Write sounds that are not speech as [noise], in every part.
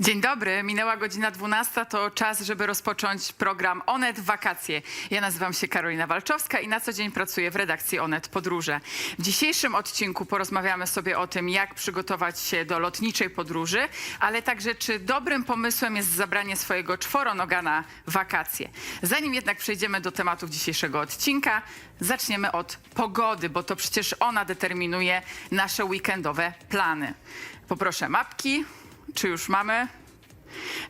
Dzień dobry, minęła godzina 12, to czas, żeby rozpocząć program Onet Wakacje. Ja nazywam się Karolina Walczowska i na co dzień pracuję w redakcji Onet Podróże. W dzisiejszym odcinku porozmawiamy sobie o tym, jak przygotować się do lotniczej podróży, ale także czy dobrym pomysłem jest zabranie swojego czworonoga na wakacje. Zanim jednak przejdziemy do tematów dzisiejszego odcinka, zaczniemy od pogody, bo to przecież ona determinuje nasze weekendowe plany. Poproszę mapki. Czy już mamy?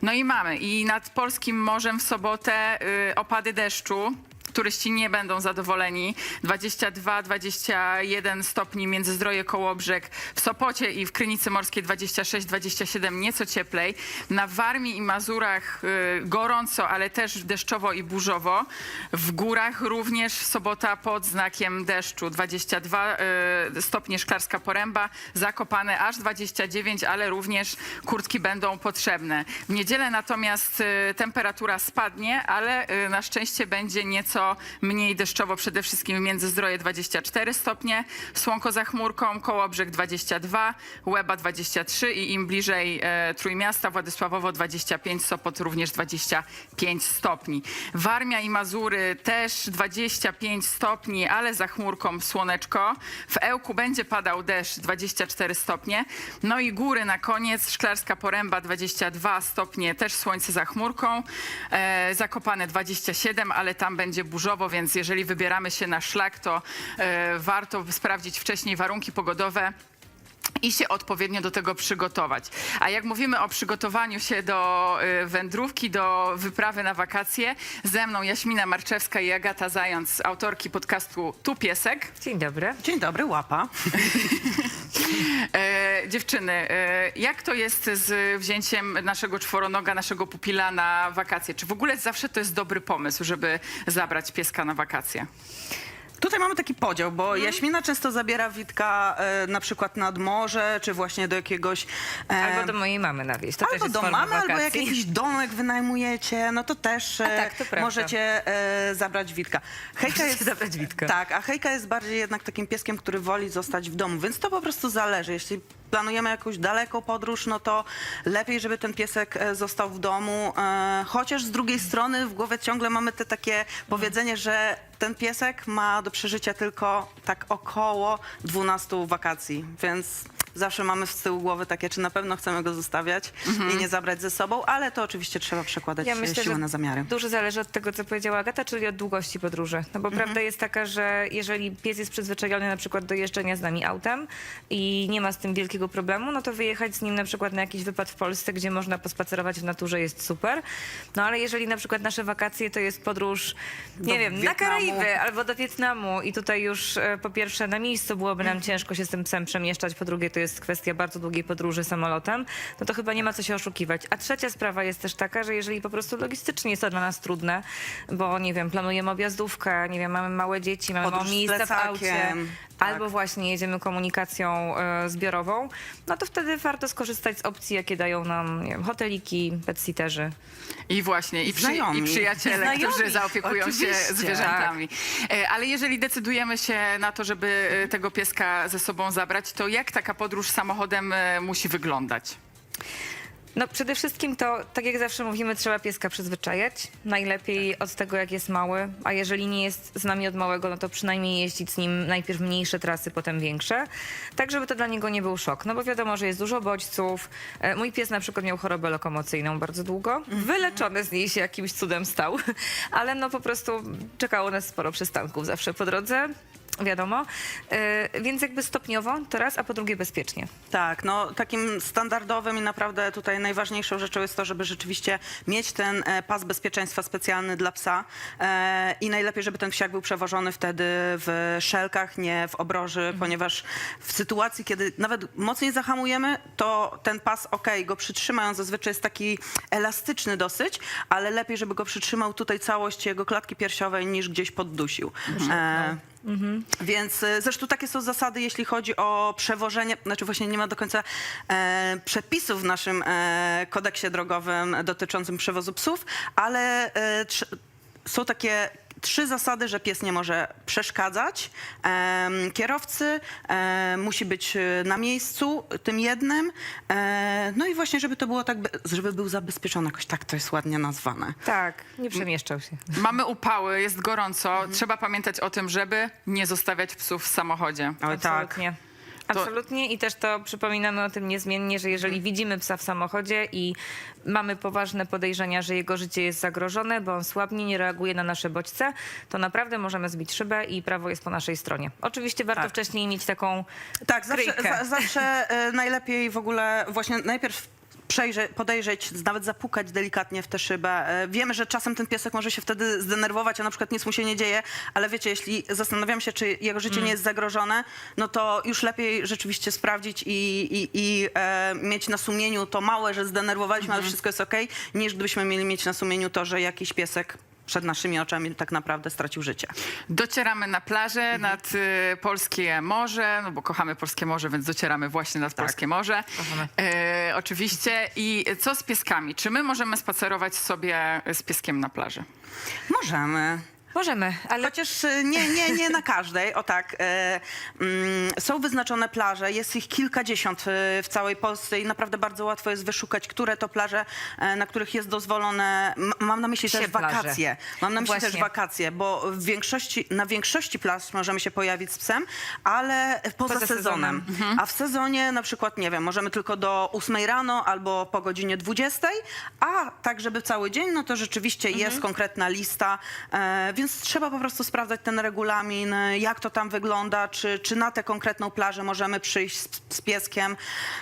No i mamy. I nad polskim morzem w sobotę y, opady deszczu. Turyści nie będą zadowoleni. 22-21 stopni Międzyzdroje Kołobrzeg. W Sopocie i w Krynicy Morskiej 26-27, nieco cieplej. Na Warmii i Mazurach y, gorąco, ale też deszczowo i burzowo. W górach również sobota pod znakiem deszczu. 22 y, stopnie Szklarska Poręba, Zakopane aż 29, ale również kurtki będą potrzebne. W niedzielę natomiast y, temperatura spadnie, ale y, na szczęście będzie nieco mniej deszczowo, przede wszystkim w Międzyzdroje 24 stopnie, Słonko za chmurką, Kołobrzeg 22, Łeba 23 i im bliżej e, Trójmiasta, Władysławowo 25, Sopot również 25 stopni. Warmia i Mazury też 25 stopni, ale za chmurką słoneczko. W Ełku będzie padał deszcz 24 stopnie. No i góry na koniec, Szklarska Poręba 22 stopnie, też słońce za chmurką. E, Zakopane 27, ale tam będzie burzowo, więc jeżeli wybieramy się na szlak, to e, warto sprawdzić wcześniej warunki pogodowe i się odpowiednio do tego przygotować. A jak mówimy o przygotowaniu się do y, wędrówki, do wyprawy na wakacje, ze mną Jaśmina Marczewska i Agata Zając, autorki podcastu Tu Piesek. Dzień dobry. Dzień dobry, łapa. [laughs] E, dziewczyny, e, jak to jest z wzięciem naszego czworonoga, naszego pupila na wakacje? Czy w ogóle zawsze to jest dobry pomysł, żeby zabrać pieska na wakacje? Tutaj mamy taki podział, bo Mhm. Jaśmina często zabiera Witka e, na przykład nad morze, czy właśnie do jakiegoś... E, Albo do mojej mamy na wieś. To też albo jest do forma mamy, albo wakacji. jakiś domek wynajmujecie, no to też e, tak, to prawda. możecie e, zabrać Witka. Hejka Możecie jest, zabrać Witka. Tak, a Hejka jest bardziej jednak takim pieskiem, który woli zostać w domu, więc to po prostu zależy. Jeśli planujemy jakąś daleką podróż, no to lepiej, żeby ten piesek e, został w domu, e, chociaż z drugiej strony w głowie ciągle mamy te takie powiedzenie, że ten piesek ma do przeżycia tylko tak około 12 wakacji, więc zawsze mamy z tyłu głowy takie, czy na pewno chcemy go zostawiać i nie zabrać ze sobą, ale to oczywiście trzeba przekładać Ja e, myślę, siłę że na zamiary. dużo zależy od tego, co powiedziała Agata, czyli od długości podróży. No bo Mhm. prawda jest taka, że jeżeli pies jest przyzwyczajony na przykład do jeżdżenia z nami autem i nie ma z tym wielkiego problemu, no to wyjechać z nim na przykład na jakiś wypad w Polsce, gdzie można pospacerować w naturze jest super. No ale jeżeli na przykład nasze wakacje to jest podróż, nie Do wiem, na Wietnamu. Karaiby albo do Wietnamu i tutaj już e, po pierwsze na miejscu byłoby Mhm. nam ciężko się z tym psem przemieszczać, po drugie to jest kwestia bardzo długiej podróży samolotem, no to chyba nie ma co się oszukiwać. A trzecia sprawa jest też taka, że jeżeli po prostu logistycznie jest to dla nas trudne, bo nie wiem, planujemy objazdówkę, nie wiem, mamy małe dzieci, mamy Podróż z miejsca w aucie, plecakiem, tak. albo właśnie jedziemy komunikacją e, zbiorową, no to wtedy warto skorzystać z opcji, jakie dają nam nie wiem, hoteliki, petsitterzy. I właśnie, i, przy, Znajomi. i przyjaciele, Znajomi, którzy zaopiekują się oczywiście. zwierzętami. E, Ale jeżeli decydujemy się na to, żeby e, tego pieska ze sobą zabrać, to jak taka podróż samochodem e, musi wyglądać? No przede wszystkim to, tak jak zawsze mówimy, trzeba pieska przyzwyczajać. Najlepiej od tego, jak jest mały, a jeżeli nie jest z nami od małego, no to przynajmniej jeździć z nim najpierw mniejsze trasy, potem większe, tak żeby to dla niego nie był szok. No bo wiadomo, że jest dużo bodźców. E, Mój pies na przykład miał chorobę lokomocyjną bardzo długo. Wyleczony z niej się jakimś cudem stał, [laughs] ale no po prostu czekało nas sporo przystanków zawsze po drodze. Wiadomo, E, więc jakby stopniowo to raz, a po drugie bezpiecznie. Tak, no takim standardowym i naprawdę tutaj najważniejszą rzeczą jest to, żeby rzeczywiście mieć ten e, pas bezpieczeństwa specjalny dla psa e, i najlepiej, żeby ten wsiak był przewożony wtedy w szelkach, nie w obroży, ponieważ w sytuacji, kiedy nawet mocniej zahamujemy, to ten pas, okej, go przytrzyma, on zazwyczaj jest taki elastyczny dosyć, ale lepiej, żeby go przytrzymał tutaj całość jego klatki piersiowej niż gdzieś poddusił. E, więc e, zresztą takie są zasady, jeśli chodzi o przewożenie, znaczy właśnie nie ma do końca e, przepisów w naszym e, kodeksie drogowym dotyczącym przewozu psów, ale e, są takie trzy zasady, że pies nie może przeszkadzać em, kierowcy, e, musi być e, na miejscu tym jednym, e, no i właśnie, żeby to było tak, be- żeby był zabezpieczony, jakoś tak to jest ładnie nazwane. Tak, nie przemieszczał się. Mamy upały, jest gorąco. Trzeba pamiętać o tym, żeby nie zostawiać psów w samochodzie. Ale tak. Absolutnie. Absolutnie i też to przypominamy o tym niezmiennie, że jeżeli widzimy psa w samochodzie i mamy poważne podejrzenia, że jego życie jest zagrożone, bo on słabnie nie reaguje na nasze bodźce, to naprawdę możemy zbić szybę i prawo jest po naszej stronie. Oczywiście warto Tak. wcześniej mieć taką Tak, zawsze, kryjkę. za, zawsze e, najlepiej w ogóle właśnie najpierw przejrzeć, podejrzeć, nawet zapukać delikatnie w tę szybę. E, Wiemy, że czasem ten piesek może się wtedy zdenerwować, a na przykład nic mu się nie dzieje, ale wiecie, jeśli zastanawiamy się, czy jego życie nie jest zagrożone, no to już lepiej rzeczywiście sprawdzić i, i, i e, mieć na sumieniu to małe, że zdenerwowaliśmy, ale wszystko jest okej, niż gdybyśmy mieli mieć na sumieniu to, że jakiś piesek przed naszymi oczami tak naprawdę stracił życie. Docieramy na plażę Mhm. nad y, polskie morze, no bo kochamy polskie morze, więc docieramy właśnie nad Tak. polskie morze. E, oczywiście. I co z pieskami? Czy my możemy spacerować sobie z pieskiem na plaży? Możemy. Możemy, ale Chociaż y, nie, nie, nie na każdej, o tak. E, mm, są wyznaczone plaże, jest ich kilkadziesiąt y, w całej Polsce i naprawdę bardzo łatwo jest wyszukać, które to plaże, e, na których jest dozwolone. M- mam na myśli Psie też plaże. wakacje. Mam na myśli też Właśnie. wakacje, bo w większości, na większości plaż możemy się pojawić z psem, ale poza, Poza sezonem. sezonem. A w sezonie na przykład, nie wiem, możemy tylko do 8 rano albo po godzinie 20, a tak, żeby cały dzień, no to rzeczywiście jest konkretna lista, e, więc trzeba po prostu sprawdzać ten regulamin, jak to tam wygląda, czy, czy na tę konkretną plażę możemy przyjść z, z pieskiem.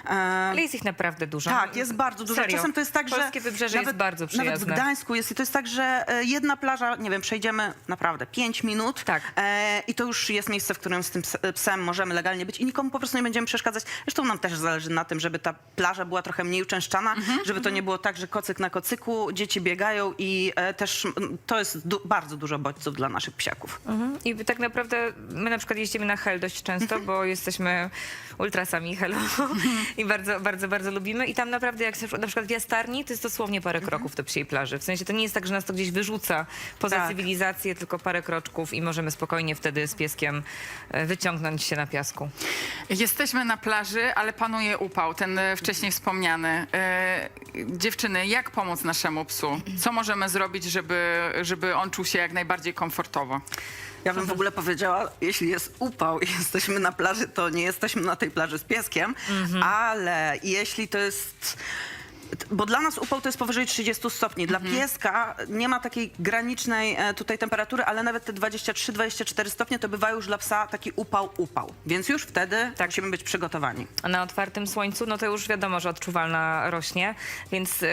E, ale jest ich naprawdę dużo. tak, jest bardzo dużo. Serio. Czasem to jest tak, że. Polskie wybrzeże jest bardzo Nawet w przyjazne. Gdańsku jest i to jest tak, że e, jedna plaża, nie wiem, przejdziemy naprawdę 5 minut Tak. e, i to już jest miejsce, w którym z tym ps- psem możemy legalnie być i nikomu po prostu nie będziemy przeszkadzać. Zresztą nam też zależy na tym, żeby ta plaża była trochę mniej uczęszczana, Mhm, żeby to nie było tak, że kocyk na kocyku, dzieci biegają i e, też mm, to jest du- bardzo dużo bodźców dla naszych psiaków. Mhm. I tak naprawdę my na przykład jeździmy na Hel dość często, bo jesteśmy ultrasami Helu [laughs] i bardzo, bardzo, bardzo lubimy. I tam naprawdę jak się- na przykład w Jastarni, to jest dosłownie parę kroków do psiej plaży. W sensie to nie jest tak, że nas to gdzieś wyrzuca poza Tak. cywilizację, tylko parę kroczków i możemy spokojnie wtedy z pieskiem e, wyciągnąć się na piasku. Jesteśmy na plaży, ale panuje upał, ten e, wcześniej wspomniany. E, dziewczyny, jak pomóc naszemu psu? Co możemy zrobić, żeby, żeby on czuł się jak najbardziej komfortowo? Ja bym w ogóle powiedziała, jeśli jest upał i [laughs] jesteśmy na plaży, to nie jesteśmy na tej plaży z pieskiem, ale jeśli to jest. Bo dla nas upał to jest powyżej 30 stopni. Dla pieska nie ma takiej granicznej e, tutaj temperatury, ale nawet te 23-24 stopnie to bywa już dla psa taki upał, upał. Więc już wtedy Tak. musimy być przygotowani. A na otwartym słońcu, no to już wiadomo, że odczuwalna rośnie, więc e,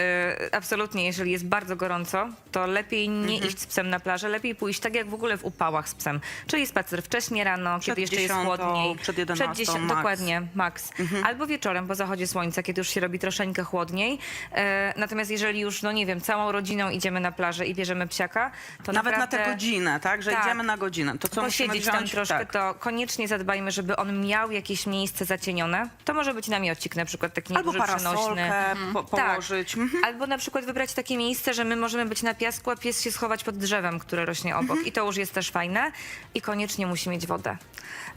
absolutnie, jeżeli jest bardzo gorąco, to lepiej nie iść z psem na plażę, lepiej pójść tak jak w ogóle w upałach z psem, czyli spacer wcześnie rano, Przed kiedy jeszcze jest 10, chłodniej. przed 11 dziesię- max. Dokładnie, max. Albo wieczorem po zachodzie słońca, kiedy już się robi troszeczkę chłodniej. E, natomiast jeżeli już, no nie wiem, całą rodziną idziemy na plażę i bierzemy psiaka, to Nawet naprawdę... na tę godzinę, tak? Że Tak. idziemy na godzinę. To co musimy posiedzieć tam wziąć? troszkę, tak. to koniecznie zadbajmy, żeby on miał jakieś miejsce zacienione. To może być namiocik na przykład taki Albo nieduży, przenośny. parasolkę po, Tak. położyć. Mhm. Albo na przykład wybrać takie miejsce, że my możemy być na piasku, a pies się schować pod drzewem, które rośnie obok. Mhm. I to już jest też fajne. I koniecznie musi mieć wodę.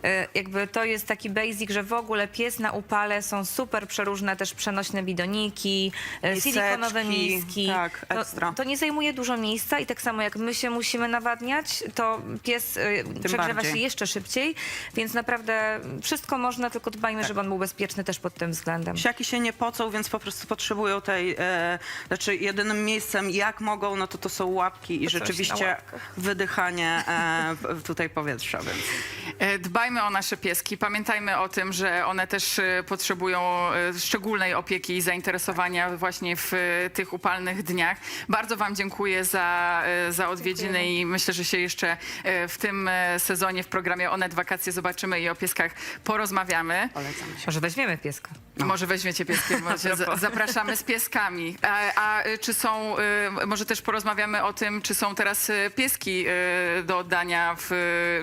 Y, Jakby to jest taki basic, że w ogóle pies na upale są super przeróżne też przenośne bidoniki, Miseczki, silikonowe miski. tak, To- ekstra. To, nie zajmuje dużo miejsca i tak samo jak my się musimy nawadniać, to pies y, przegrzewa bardziej. się jeszcze szybciej, więc naprawdę wszystko można, tylko dbajmy, Tak. żeby on był bezpieczny też pod tym względem. Psiaki się nie pocą, więc po prostu potrzebują tej, e, znaczy jedynym miejscem jak mogą, no to to są łapki i coś na rzeczywiście łapkach. wydychanie e, tutaj powietrza, więc E, Dbajmy o nasze pieski. Pamiętajmy o tym, że one też e, potrzebują e, szczególnej opieki i zainteresowania właśnie w e, tych upalnych dniach. Bardzo Wam dziękuję za, e, za odwiedziny i myślę, że się jeszcze e, w tym sezonie w programie Onet Wakacje zobaczymy i o pieskach porozmawiamy. polecam się. Może weźmiemy pieska. Może weźmiecie pieskiem, może [laughs] za- zapraszamy z pieskami. A, a czy są, może też porozmawiamy o tym, czy są teraz pieski do oddania, w,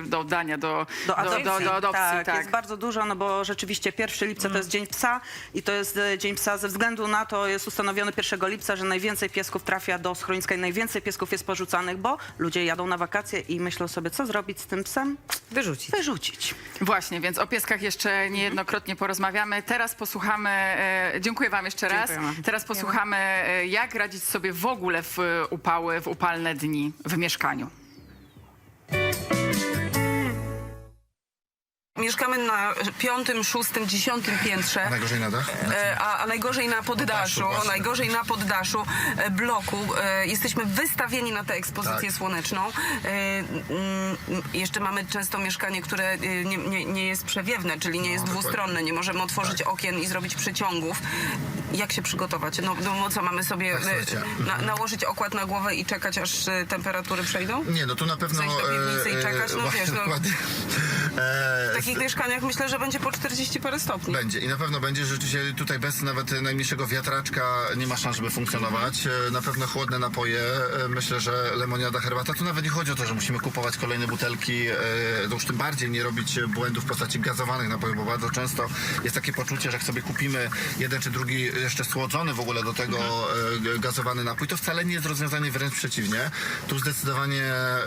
do oddania, do, Do adopcji, do, do adopcji tak, tak. jest bardzo dużo, no bo rzeczywiście 1 lipca to jest Dzień Psa i to jest Dzień Psa ze względu na to, jest ustanowiony 1 lipca, że najwięcej piesków trafia do schroniska i najwięcej piesków jest porzucanych, bo ludzie jadą na wakacje i myślą sobie, co zrobić z tym psem? Wyrzucić. Wyrzucić. Właśnie, więc o pieskach jeszcze niejednokrotnie porozmawiamy. Teraz posłuchamy, e, dziękuję wam jeszcze raz. Dziękujemy. Teraz posłuchamy, e, jak radzić sobie w ogóle w e, upały, w upalne dni w mieszkaniu. Mieszkamy na piątym, szóstym, dziesiątym piętrze. Najgorzej na dach? E, A, a najgorzej na poddaszu, najgorzej na poddaszu e, bloku. E, Jesteśmy wystawieni na tę ekspozycję Tak. słoneczną. Mm, Jeszcze mamy często mieszkanie, które nie, nie, nie jest przewiewne, czyli nie jest dokładnie. dwustronne. Nie możemy otworzyć Tak. okien i zrobić przeciągów. Jak się przygotować? No, no co, mamy sobie Tak, na, nałożyć okład na głowę i czekać, aż temperatury przejdą? Nie, no tu na pewno... Do piwnicy i czekać, no wiesz, no. E, W takich mieszkaniach myślę, że będzie po 40 parę stopni. Będzie i na pewno będzie, że rzeczywiście tutaj bez nawet najmniejszego wiatraczka nie ma szans, żeby funkcjonować. E, Na pewno chłodne napoje, e, myślę, że lemoniada, herbata. Tu nawet nie chodzi o to, że musimy kupować kolejne butelki, e, to już tym bardziej nie robić błędów w postaci gazowanych napojów, bo bardzo często jest takie poczucie, że jak sobie kupimy jeden czy drugi jeszcze słodzony w ogóle do tego e, gazowany napój, to wcale nie jest rozwiązanie, wręcz przeciwnie. Tu zdecydowanie e,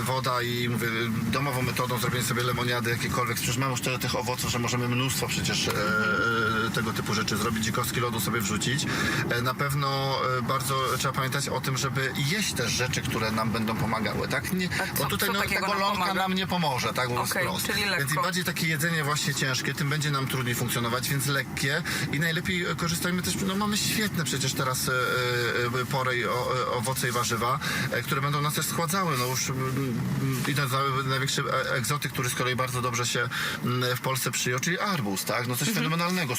woda i mówię, domową metodą zrobienie sobie lemoniady jakiekolwiek. Przecież mamy już tyle tych owoców, że możemy mnóstwo przecież e, e, tego typu rzeczy zrobić, dzikowski lodu sobie wrzucić. E, na pewno e, bardzo trzeba pamiętać o tym, żeby jeść też rzeczy, które nam będą pomagały, tak? Nie, co- bo tutaj no, ta nam golonka nam nie pomoże, tak? Mówiąc Okej, wprost. czyli Więc im lekko. bardziej takie jedzenie właśnie ciężkie, tym będzie nam trudniej funkcjonować, więc lekkie i najlepiej e, korzystajmy też, no mamy świetne przecież teraz e, pory o, owoce i warzywa, które będą nas też schładzały. No już idąc na największy egzotyk, który z kolei bardzo dobrze się w Polsce przyjął, czyli arbuz, tak? No coś Mhm. fenomenalnego,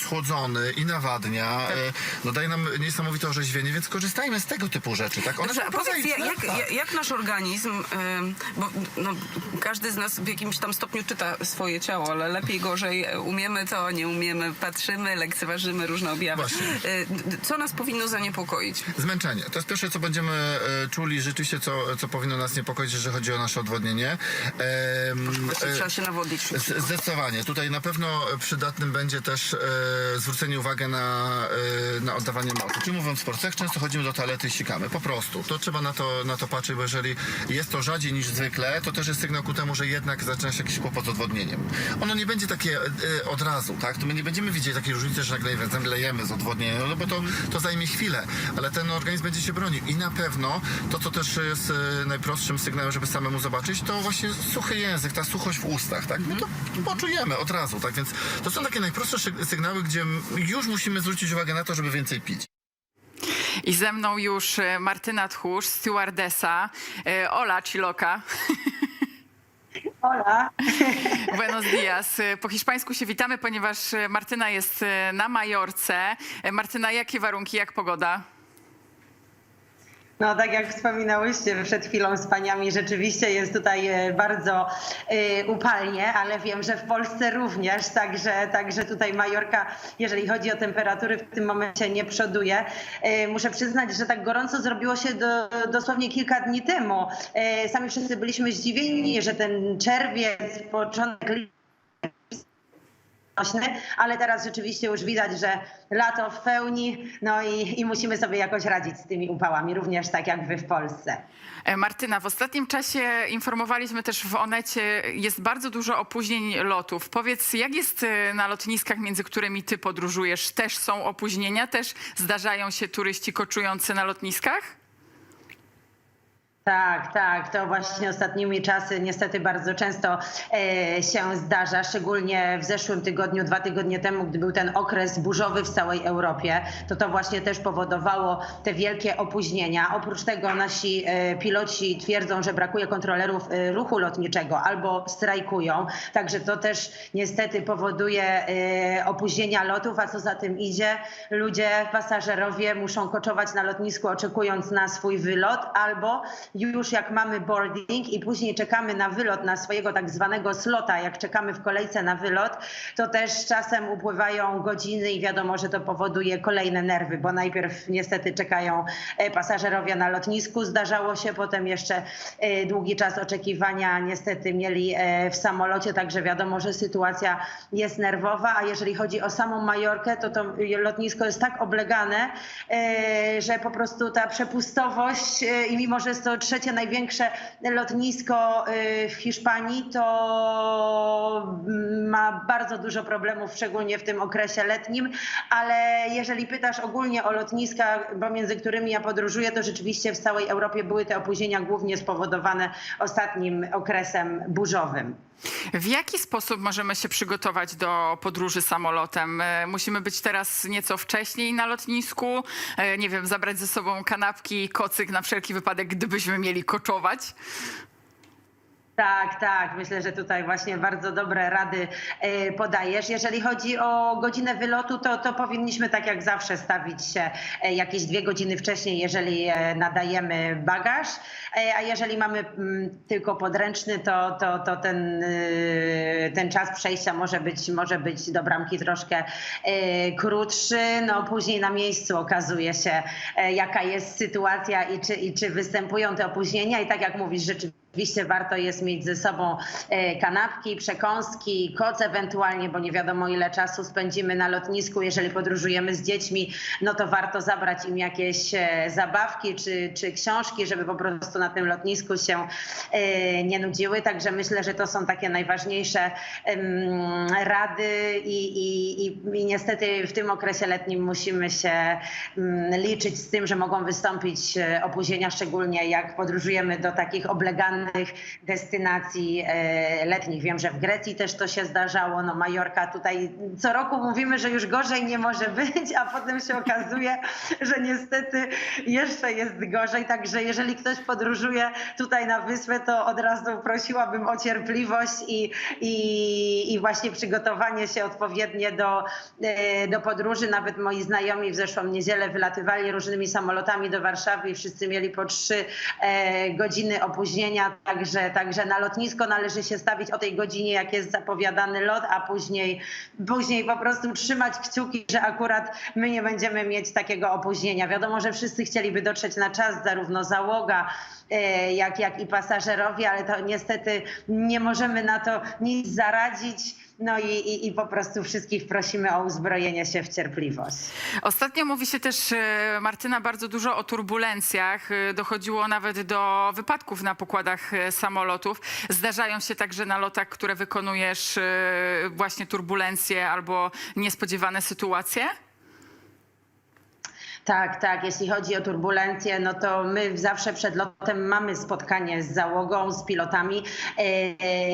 i nawadnia, Tak. e, no daje nam niesamowite orzeźwienie, więc korzystajmy z tego typu rzeczy, tak? One Dobrze, a powiedz, jak, tak. jak, jak nasz organizm, bo no, każdy z nas w jakimś tam stopniu czyta swoje ciało, ale lepiej, gorzej e, umiemy to, nie umiemy, patrzymy, lekceważymy różne objawy. Właśnie. D- Co nas powinno zaniepokoić? Zmęczenie. To jest pierwsze, co będziemy e, czuli, rzeczywiście, co, co powinno nas niepokoić, jeżeli chodzi o nasze odwodnienie. E, trzeba się nawodnić. Zdecydowanie. Tutaj na pewno przydatnym będzie też e, zwrócenie uwagi na, e, na oddawanie mocy. Czyli mówiąc wprost, jak często chodzimy do toalety i sikamy? Po prostu. To trzeba na to, na to patrzeć, bo jeżeli jest to rzadziej niż zwykle, to też jest sygnał ku temu, że jednak zaczyna się jakiś kłopot z odwodnieniem. Ono nie będzie takie e, od razu, tak? To my nie będziemy widzieć takiej różnicy, że nagle zemdlejemy z odwodnienia, no bo to, to zajmie chwilę, ale ten organizm będzie się bronił. I na pewno to, co też jest najprostszym sygnałem, żeby samemu zobaczyć, to właśnie suchy język, ta suchość w ustach, tak? My to poczujemy od razu, tak? Więc to są takie najprostsze sygnały, gdzie już musimy zwrócić uwagę na to, żeby więcej pić. I ze mną już e, Martyna Tchórz, stewardesa, e, Ola Chiloka. Hola. [laughs] Buenos dias. Po hiszpańsku się witamy, ponieważ e, Martyna jest na Majorce. Martyna, jakie warunki, jak pogoda? No tak jak wspominałyście przed chwilą z paniami, rzeczywiście jest tutaj e, bardzo e, upalnie, ale wiem, że w Polsce również, także, także tutaj Majorka, jeżeli chodzi o temperatury, w tym momencie nie przoduje. E, Muszę przyznać, że tak gorąco zrobiło się do, dosłownie kilka dni temu. Sami wszyscy byliśmy zdziwieni, że ten czerwiec, początek lipca ale teraz rzeczywiście już widać, że lato w pełni, no i, i musimy sobie jakoś radzić z tymi upałami, również tak jak wy w Polsce. E, Martyna, w ostatnim czasie informowaliśmy też w Onecie, jest bardzo dużo opóźnień lotów. Powiedz, jak jest e, na lotniskach, między którymi ty podróżujesz? Też są opóźnienia? Też zdarzają się turyści koczujący na lotniskach? Tak, tak, to właśnie ostatnimi czasy niestety bardzo często e, się zdarza, szczególnie w zeszłym tygodniu, dwa tygodnie temu, gdy był ten okres burzowy w całej Europie, to to właśnie też powodowało te wielkie opóźnienia. Oprócz tego nasi e, piloci twierdzą, że brakuje kontrolerów e, ruchu lotniczego albo strajkują, także to też niestety powoduje opóźnienia lotów, a co za tym idzie, ludzie, pasażerowie muszą koczować na lotnisku oczekując na swój wylot albo już jak mamy boarding i później czekamy na wylot, na swojego tak zwanego slota, jak czekamy w kolejce na wylot, to też czasem upływają godziny i wiadomo, że to powoduje kolejne nerwy, bo najpierw niestety czekają e, pasażerowie na lotnisku, zdarzało się, potem jeszcze e, długi czas oczekiwania niestety mieli e, w samolocie, także wiadomo, że sytuacja jest nerwowa, a jeżeli chodzi o samą Majorkę, to to lotnisko jest tak oblegane, że po prostu ta przepustowość i mimo, że jest to trzecie największe lotnisko e, w Hiszpanii, to ma bardzo dużo problemów, szczególnie w tym okresie letnim, ale jeżeli pytasz ogólnie o lotniska, pomiędzy którymi ja podróżuję, to rzeczywiście w całej Europie były te opóźnienia głównie spowodowane ostatnim okresem burzowym. W jaki sposób możemy się przygotować do podróży samolotem? E, Musimy być teraz nieco wcześniej na lotnisku, e, nie wiem, zabrać ze sobą kanapki i kocyk na wszelki wypadek, gdybyśmy mieli koczować. Tak, tak. Myślę, że tutaj właśnie bardzo dobre rady e, podajesz. Jeżeli chodzi o godzinę wylotu, to, to powinniśmy tak jak zawsze stawić się e, jakieś dwie godziny wcześniej, jeżeli e, nadajemy bagaż, a jeżeli mamy mm, tylko podręczny, to, to, to ten, e, ten czas przejścia może być, może być do bramki troszkę krótszy. No później na miejscu okazuje się, jaka jest sytuacja i czy, i czy występują te opóźnienia. I tak jak mówisz, rzeczywiście Oczywiście warto jest mieć ze sobą e, kanapki, przekąski, koc ewentualnie, bo nie wiadomo ile czasu spędzimy na lotnisku. Jeżeli podróżujemy z dziećmi, no to warto zabrać im jakieś e, zabawki czy, czy książki, żeby po prostu na tym lotnisku się e, nie nudziły. Także myślę, że to są takie najważniejsze rady i, i, i, niestety w tym okresie letnim musimy się liczyć z tym, że mogą wystąpić opóźnienia, szczególnie jak podróżujemy do takich obleganych destynacji e, letnich. Wiem, że w Grecji też to się zdarzało. No Majorka tutaj co roku mówimy, że już gorzej nie może być, a potem się okazuje, [laughs] że niestety jeszcze jest gorzej. Także jeżeli ktoś podróżuje tutaj na wyspę, to od razu prosiłabym o cierpliwość i, i, i właśnie przygotowanie się odpowiednie do, e, do podróży. Nawet moi znajomi w zeszłą niedzielę wylatywali różnymi samolotami do Warszawy i wszyscy mieli po trzy e, godziny opóźnienia. Także, także na lotnisko należy się stawić o tej godzinie, jak jest zapowiadany lot, a później, później po prostu trzymać kciuki, że akurat my nie będziemy mieć takiego opóźnienia. Wiadomo, że wszyscy chcieliby dotrzeć na czas, zarówno załoga, e, jak, jak i pasażerowie, ale to niestety nie możemy na to nic zaradzić. No i, i, i po prostu wszystkich prosimy o uzbrojenie się w cierpliwość. Ostatnio mówi się też, e, Martyna, bardzo dużo o turbulencjach. E, Dochodziło nawet do wypadków na pokładach e, samolotów. Zdarzają się także na lotach, które wykonujesz, właśnie turbulencje albo niespodziewane sytuacje? Tak, tak. Jeśli chodzi o turbulencje, no to my zawsze przed lotem mamy spotkanie z załogą, z pilotami e,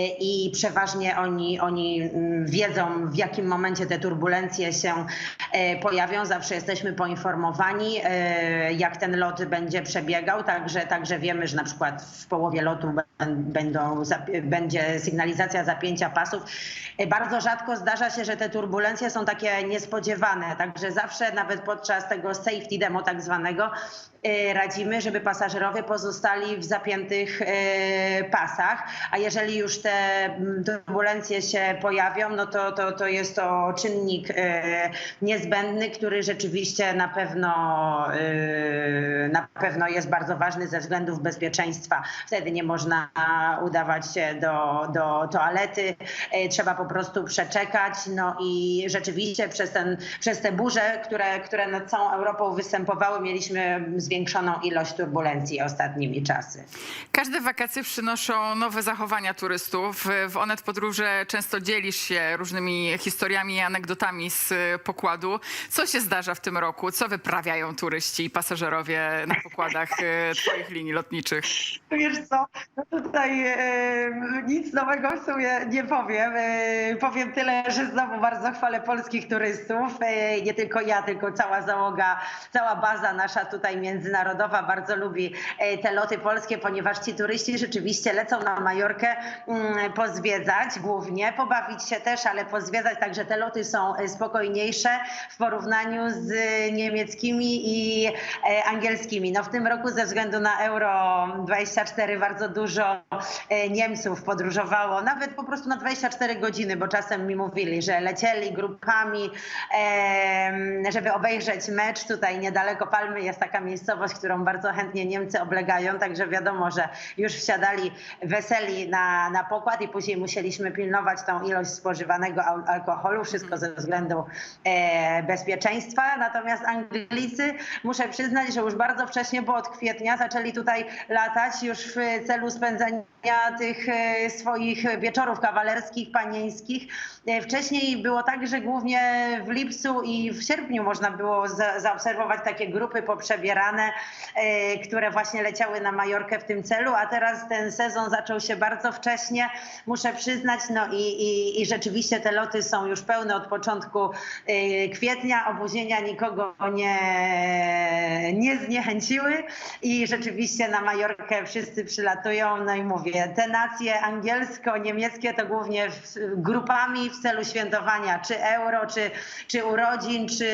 i przeważnie oni, oni mm, wiedzą, w jakim momencie te turbulencje się e, pojawią. Zawsze jesteśmy poinformowani, e, jak ten lot będzie przebiegał. Także, także wiemy, że na przykład w połowie lotu będą, będzie sygnalizacja zapięcia pasów. E, Bardzo rzadko zdarza się, że te turbulencje są takie niespodziewane. Także zawsze nawet podczas tego safety demo tak zwanego radzimy, żeby pasażerowie pozostali w zapiętych e, pasach, a jeżeli już te mm, turbulencje się pojawią, no to, to, to jest to czynnik e, niezbędny, który rzeczywiście na pewno, e, na pewno jest bardzo ważny ze względów bezpieczeństwa. Wtedy nie można udawać się do, do toalety, e, trzeba po prostu przeczekać. No i rzeczywiście przez, ten, przez te burze, które, które nad całą Europą występowały, mieliśmy zwiększoną ilość turbulencji ostatnimi czasy. Każde wakacje przynoszą nowe zachowania turystów. W Onet Podróże często dzielisz się różnymi historiami i anegdotami z pokładu. Co się zdarza w tym roku? Co wyprawiają turyści i pasażerowie na pokładach e, twoich linii lotniczych? Wiesz co, no tutaj e, nic nowego w sumie nie powiem. E, powiem tyle, że znowu bardzo chwalę polskich turystów. E, nie tylko ja, tylko cała załoga, cała baza nasza tutaj między międzynarodowa bardzo lubi e, te loty polskie, ponieważ ci turyści rzeczywiście lecą na Majorkę mm, pozwiedzać głównie, pobawić się też, ale pozwiedzać, także te loty są e, spokojniejsze w porównaniu z niemieckimi i e, angielskimi. No w tym roku ze względu na Euro 24 bardzo dużo e, Niemców podróżowało, nawet po prostu na 24 godziny, bo czasem mi mówili, że lecieli grupami, żeby obejrzeć mecz. Tutaj niedaleko Palmy jest taka miejscowość, którą bardzo chętnie Niemcy oblegają, także wiadomo, że już wsiadali weseli na, na pokład i później musieliśmy pilnować tą ilość spożywanego al- alkoholu, wszystko ze względu e, bezpieczeństwa. Natomiast Anglicy, muszę przyznać, że już bardzo wcześnie, bo od kwietnia zaczęli tutaj latać już w celu spędzania tych e, swoich wieczorów kawalerskich, panieńskich. E, Wcześniej było tak, że głównie w lipcu i w sierpniu można było za, zaobserwować takie grupy poprzebierane, e, które właśnie leciały na Majorkę w tym celu, a teraz ten sezon zaczął się bardzo wcześnie, muszę przyznać, no i, i, i rzeczywiście te loty są już pełne od początku e, kwietnia, opóźnienia nikogo nie, nie zniechęciły i rzeczywiście na Majorkę wszyscy przylatują, no i mówię, te nacje angielsko-niemieckie to głównie grupami w celu świętowania czy euro, czy, czy urodzin, czy,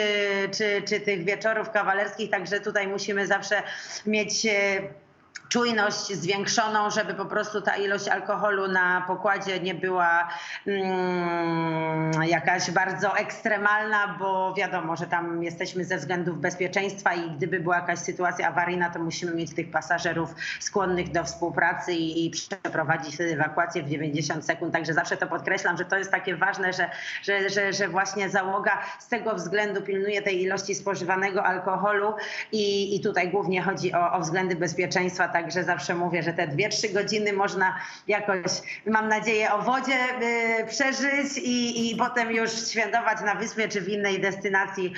czy, czy tych wieczorów kawalerskich, także tutaj musimy zawsze mieć e, czujność zwiększoną, żeby po prostu ta ilość alkoholu na pokładzie nie była mm, jakaś bardzo ekstremalna, bo wiadomo, że tam jesteśmy ze względów bezpieczeństwa i gdyby była jakaś sytuacja awaryjna, to musimy mieć tych pasażerów skłonnych do współpracy i, i przeprowadzić ewakuację w 90 sekund. Także zawsze to podkreślam, że to jest takie ważne, że, że, że, że właśnie załoga z tego względu pilnuje tej ilości spożywanego alkoholu i, i tutaj głównie chodzi o, o względy bezpieczeństwa, także zawsze mówię, że te 2-3 godziny można jakoś, mam nadzieję, o wodzie y, przeżyć i, i potem już świętować na wyspie czy w innej destynacji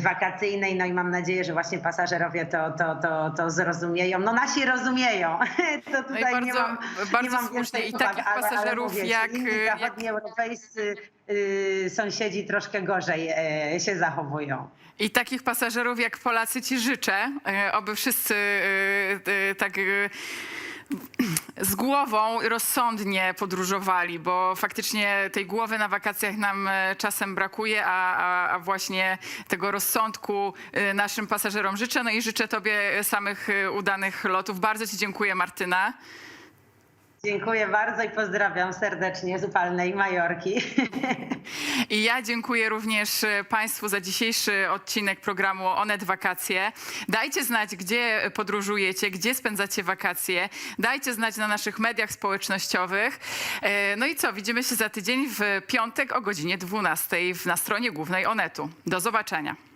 wakacyjnej. No i mam nadzieję, że właśnie pasażerowie to, to, to, to zrozumieją. No nasi rozumieją. [laughs] To tutaj No i nie bardzo- mam, bardzo nie mam słusznie. I uwag, takich ale, ale pasażerów mówię, jak- inni jak- zachodnioeuropejscy y, sąsiedzi troszkę gorzej e, się zachowują. I takich pasażerów jak Polacy ci życzę, e, oby wszyscy e, e, tak e, z głową rozsądnie podróżowali, bo faktycznie tej głowy na wakacjach nam e, czasem brakuje, a, a, a właśnie tego rozsądku e, naszym pasażerom życzę. No i życzę tobie samych e, udanych lotów. Bardzo ci dziękuję Martyna. Dziękuję bardzo i pozdrawiam serdecznie z upalnej Majorki. [laughs] I ja dziękuję również e, Państwu za dzisiejszy odcinek programu Onet Wakacje. Dajcie znać, gdzie podróżujecie, gdzie spędzacie wakacje. Dajcie znać na naszych mediach społecznościowych. E, No i co, widzimy się za tydzień w piątek o godzinie 12 na stronie głównej Onetu. Do zobaczenia.